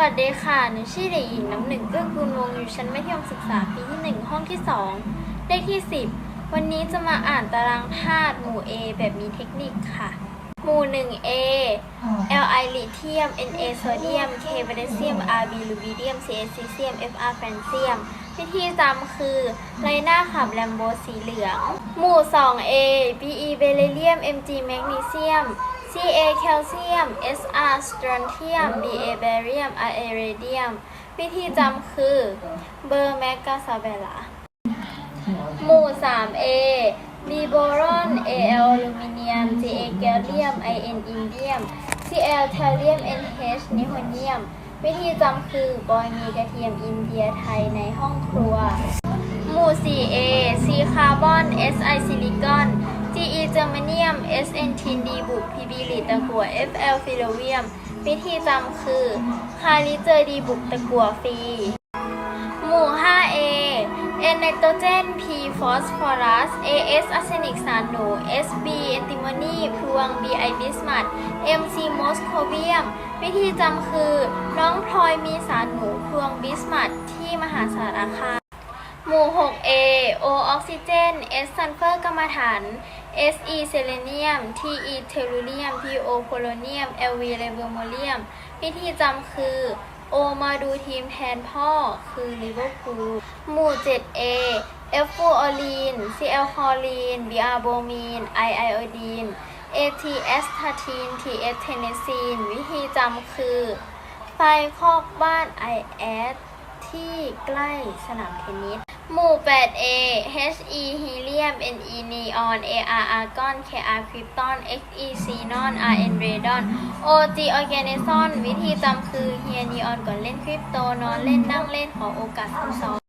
วัสดีค่ะ หนูชื่อเด็กหญิงน้ำหนึ่งเกื้อกูลวงอยู่ชั้นมัธยมศึกษาปีที่ 1 ห้องที่ 2 เลขที่ 10 วันนี้จะมาอ่านตารางธาตุหมู่ A แบบมีเทคนิคค่ะ หมู่ 1A Li ลิเทียม Na โซเดียม K โพแทสเซียม Rb ลูบิเดียม Cs ซีเซียม Fr แฟนเซียม วิธีจำคือไรหน้าขับแลมโบสีเหลือง หมู่ 2A Be เบริเลียม Mg แมกนีเซียม Ca แคลเซียม Sr สตรอนเทียม Ba แบเรียม Ra เรเดียม วิธีจำคือเบอร์แมกกาซาเบลาหมู่ 3A มีโบรอน Al อลูมิเนียม Ga แกลเลียม In อินเดียม Cl เทเลียม Nh นิโคเนียม วิธีจำคือบอยมีกระเทียมอินเดียไทยในห้องครัว หมู่ 4A C คาร์บอน Si ซิลิคอน Ge เจอร์เมเนียม Sn ทินดีบุก Pb ลิดตะกัว Fl ฟิโลเวียม วิธีจำคือคาลิเจอดีบุกตะกัวฟรีหมู่ 5A N ไนโตรเจน P ฟอสฟอรัส AS อาร์เซนิกสารหนู SB แอนติโมนีพลวง BI บิสมัด MC มอสโคเวียม วิธีจำคือ น้องพลอยมีสารหนูพลวงบิสมัดที่มหาสารคาม หมู่ 6A O ออกซิเจน S ซัลเฟอร์กรรมฐาน SE เซเลเนียม TE เทลูเรียม PO โพโลเนียม LV เลเวอร์โมเลียม วิธีจำคือโอมาดูทีมแทนพ่อ คือลิเวอร์พูลหมู่ 7A F ฟูออลีน CL คอลีน BR โบมีน I ไอโอดีน ATS ทาทีน TS เทเนซีน วิธีจำคือ ไฟคอกบ้าน IS ที่ใกล้สนามเทนนิส หมู่ 8A He ฮีเลียม Ne นีออน Ar อาร์กอน Kr คริปตอน Xe ซีนอน Rn เรดอน Og ออร์แกเนซอน วิธีจำคือเฮียนีออนก่อนเล่นคริปโต นอนเล่นนั่งเล่นขอโอกาสซ้ำซ้อบ